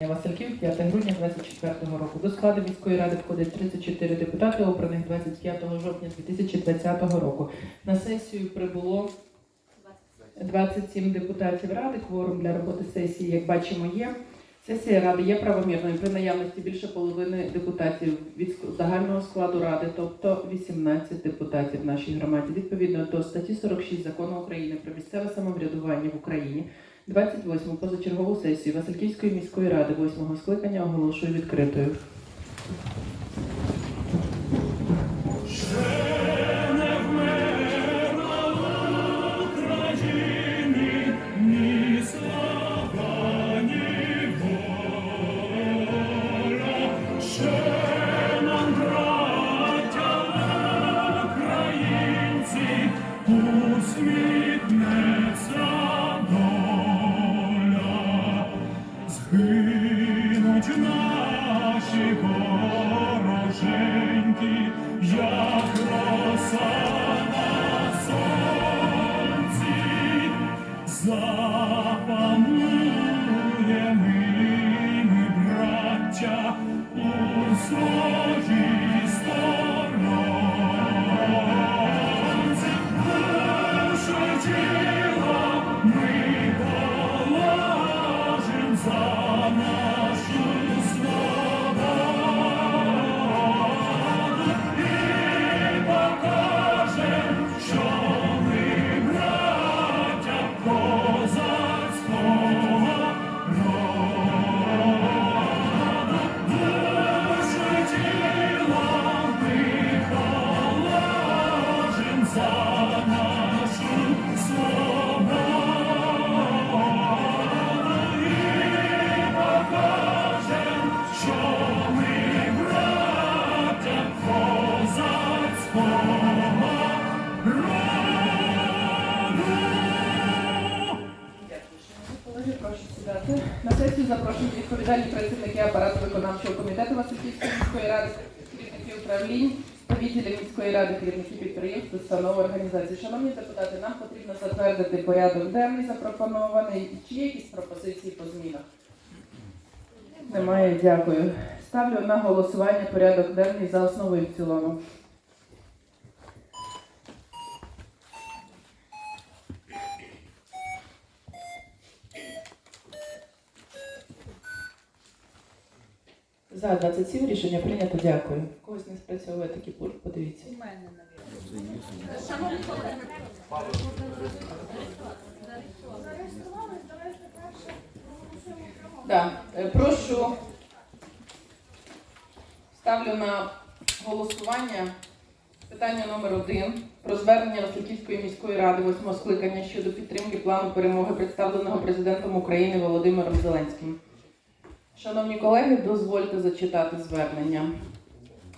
Васильків 5 грудня 2024 року. До складу міської ради входить 34 депутати, обраних 25 жовтня 2020 року. На сесію прибуло 27 депутатів ради. Кворум для роботи сесії, як бачимо, є. Сесія ради є правомірною при наявності більше половини депутатів від загального складу ради, тобто 18 депутатів в нашій громаді. Відповідно до статті 46 закону України про місцеве самоврядування в Україні 28 позачергову сесію Васильківської міської ради 8 скликання оголошую відкритою. За Прошу сідати. На сесію запрошують відповідальні працівники апарату виконавчого комітету Васильківської міської ради, керівники управлінь відділів міської ради, керівники підприємств, установ, організацій. Шановні депутати, нам потрібно затвердити порядок денний запропонований. Чи є якісь пропозиції по змінах? Немає, дякую. Ставлю на голосування порядок денний за основу і в цілому. За 27 рішення прийнято. Дякую. Когось не спрацьовує такий пульт, подивіться. У мене, навіть. Шановні колеги, Да. е, Прошу ставлю на голосування питання номер один про звернення Васильківської міської ради восьмого скликання щодо підтримки плану перемоги, представленого президентом України Володимиром Зеленським. Шановні колеги, дозвольте зачитати звернення.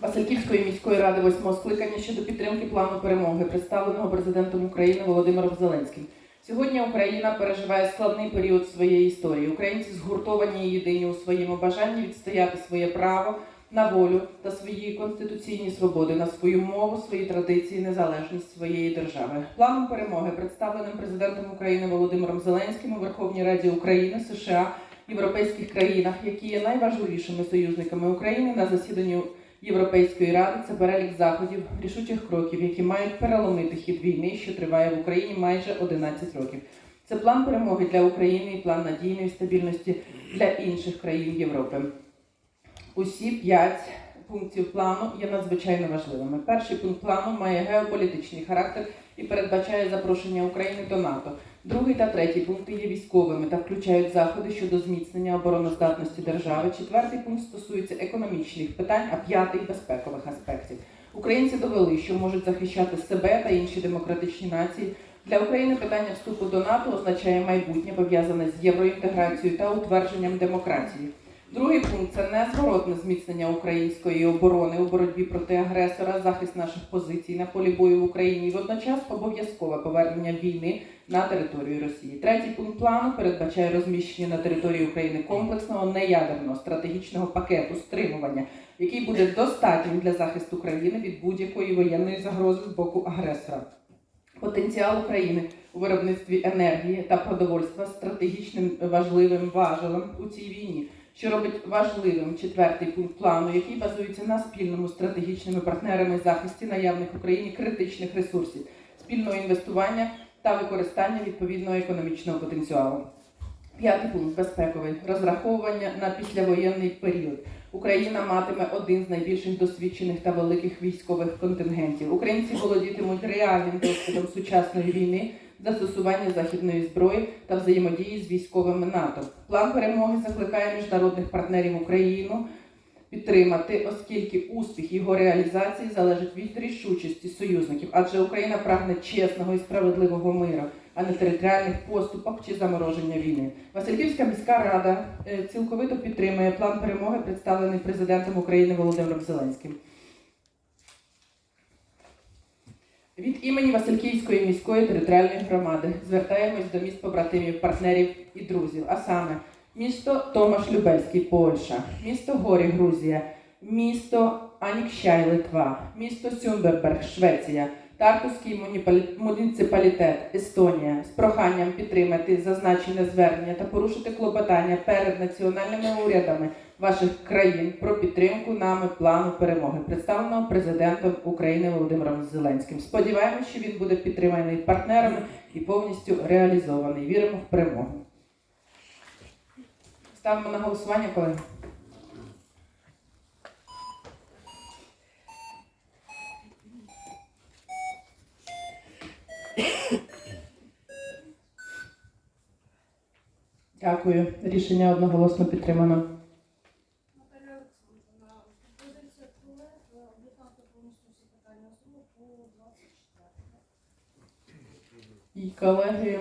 Васильківської міської ради восьмого скликання щодо підтримки плану перемоги, представленого президентом України Володимиром Зеленським. Сьогодні Україна переживає складний період своєї історії. Українці згуртовані і єдині у своєму бажанні відстояти своє право на волю та свої конституційні свободи, на свою мову, свої традиції, незалежність своєї держави. Планом перемоги, представленим президентом України Володимиром Зеленським у Верховній Раді України, США, європейських країнах, які є найважливішими союзниками України на засіданні Європейської ради це перелік заходів, рішучих кроків, які мають переломити хід війни, що триває в Україні майже 11 років. Це план перемоги для України і план надійної стабільності для інших країн Європи. Усі п'ять пунктів плану є надзвичайно важливими. Перший пункт плану має геополітичний характер і передбачає запрошення України до НАТО. Другий та третій пункти є військовими та включають заходи щодо зміцнення обороноздатності держави. Четвертий пункт стосується економічних питань, а п'ятий безпекових аспектів. Українці довели, що можуть захищати себе та інші демократичні нації. Для України питання вступу до НАТО означає майбутнє пов'язане з євроінтеграцією та утвердженням демократії. Другий пункт це незворотне зміцнення української оборони у боротьбі проти агресора, захист наших позицій на полі бою в Україні і водночас обов'язкове повернення війни на територію Росії. Третій пункт плану передбачає розміщення на території України комплексного неядерного стратегічного пакету стримування, який буде достатнім для захисту країни від будь-якої воєнної загрози з боку агресора. Потенціал України у виробництві енергії та продовольства стратегічним важливим важелем у цій війні. Що робить важливим четвертий пункт плану, який базується на спільному стратегічними партнерами захисті наявних в Україні критичних ресурсів, спільного інвестування та використання відповідного економічного потенціалу. П'ятий пункт безпековий розраховування на післявоєнний період. Україна матиме один з найбільших досвідчених та великих військових контингентів. Українці володітимуть реальним досвідом сучасної війни, застосування західної зброї та взаємодії з військовими НАТО. План перемоги закликає міжнародних партнерів Україну підтримати, оскільки успіх його реалізації залежить від рішучості союзників, адже Україна прагне чесного і справедливого миру, а не територіальних поступок чи замороження війни. Васильківська міська рада е, цілковито підтримує план перемоги, представлений президентом України Володимиром Зеленським. Від імені Васильківської міської територіальної громади звертаємось до міст побратимів, партнерів і друзів, а саме місто Томаш Любельський, Польща, місто Горі, Грузія, місто Анікщай, Литва, місто Сюнберберг, Швеція, Тартуський муніципалітет, Естонія з проханням підтримати зазначене звернення та порушити клопотання перед національними урядами ваших країн про підтримку нами плану перемоги, представленого президентом України Володимиром Зеленським. Сподіваємось, що він буде підтриманий партнерами і повністю реалізований. Віримо в перемогу. Ставимо на голосування, колеги. Дякую. Рішення одноголосно підтримано. Пропозиція колег об'єднати повністю всі питання суду по 24. І колеги,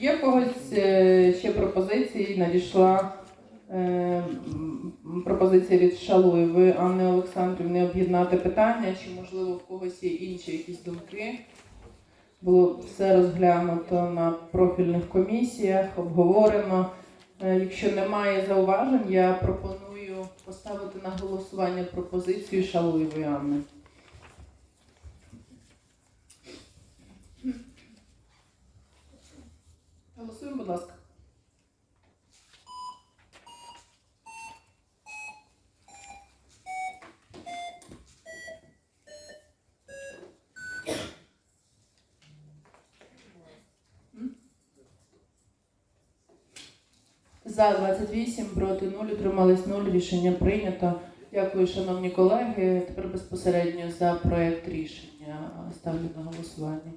є когось е, ще пропозиції? Надійшла е, пропозиція від Шалуєвої Анни Олександрівни об'єднати питання, чи можливо в когось є інші якісь думки? Було все розглянуто на профільних комісіях, обговорено. Е, Якщо немає зауважень, я пропоную поставити на голосування пропозицію Шалуєвої Анни. Голосуємо, будь ласка. За 28, проти 0, утримались 0, рішення прийнято. Дякую, шановні колеги. Тепер безпосередньо за проект рішення ставлю на голосування.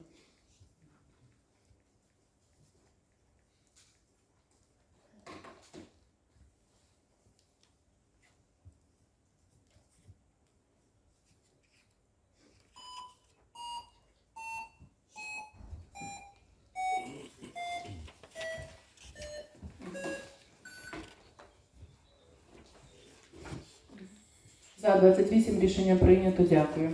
За 28 рішення прийнято. Дякую.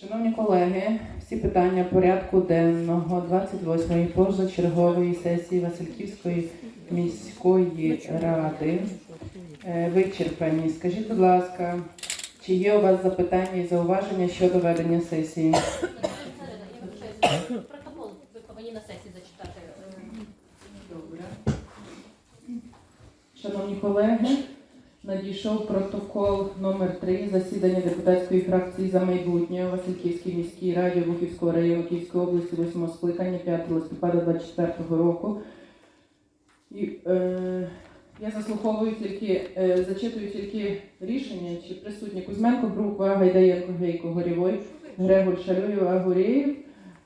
Шановні колеги, всі питання порядку денного 28-ї позачергової сесії Васильківської міської ради е, вичерпані. Скажіть, будь ласка, чи є у вас запитання і зауваження щодо ведення сесії? Протокол ви на сесії зачитати. Добре. Шановні колеги, надійшов протокол номер 3 засідання депутатської фракції за майбутнє у Васильківській міській раді Бухівського району Київської області 8 скликання 5 листопада 24 року. І, е, я заслуховую тільки, е, зачитую тільки рішення, чи присутні Кузьменко, Бруква, Гайдаєнко, Гейко, Горєвой, Грегор Шалюєв, Агурєєв.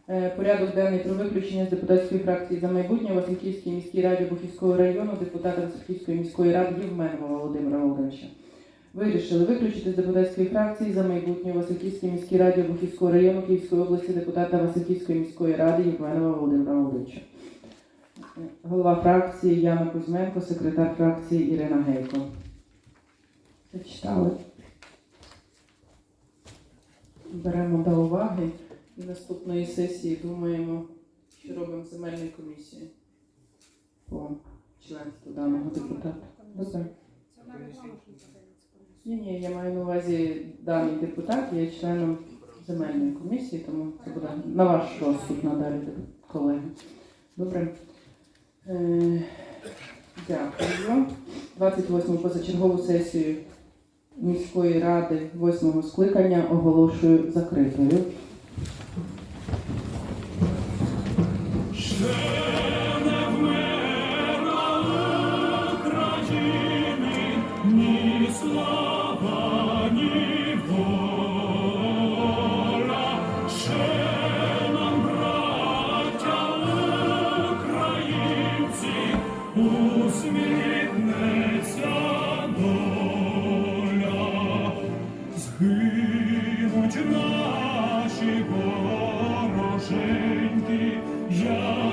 Е, Порядок денний про виключення з депутатської фракції за майбутнє Васильківській міській раді Бухівського району депутата Васильківської міської ради Євменова Володимира Володимировича. Вирішили виключити з депутатської фракції за майбутнє Васильківській міській раді Бухівського району Київської області депутата Васильківської міської ради Євменова Володимира Володимировича. Голова фракції Яна Кузьменко, секретар фракції Ірина Гейко. Зачитали. Беремо до уваги. І наступної сесії думаємо, що робимо в земельній комісії по членству даного депутата. Добре. Комісія. Ні, ні, я маю на увазі даний депутат є членом земельної комісії, тому це буде на ваш розсуд надалі, колеги. Добре. Е, Дякую. 28 позачергову сесію міської ради 8 скликання оголошую закритою. Ще Yeah.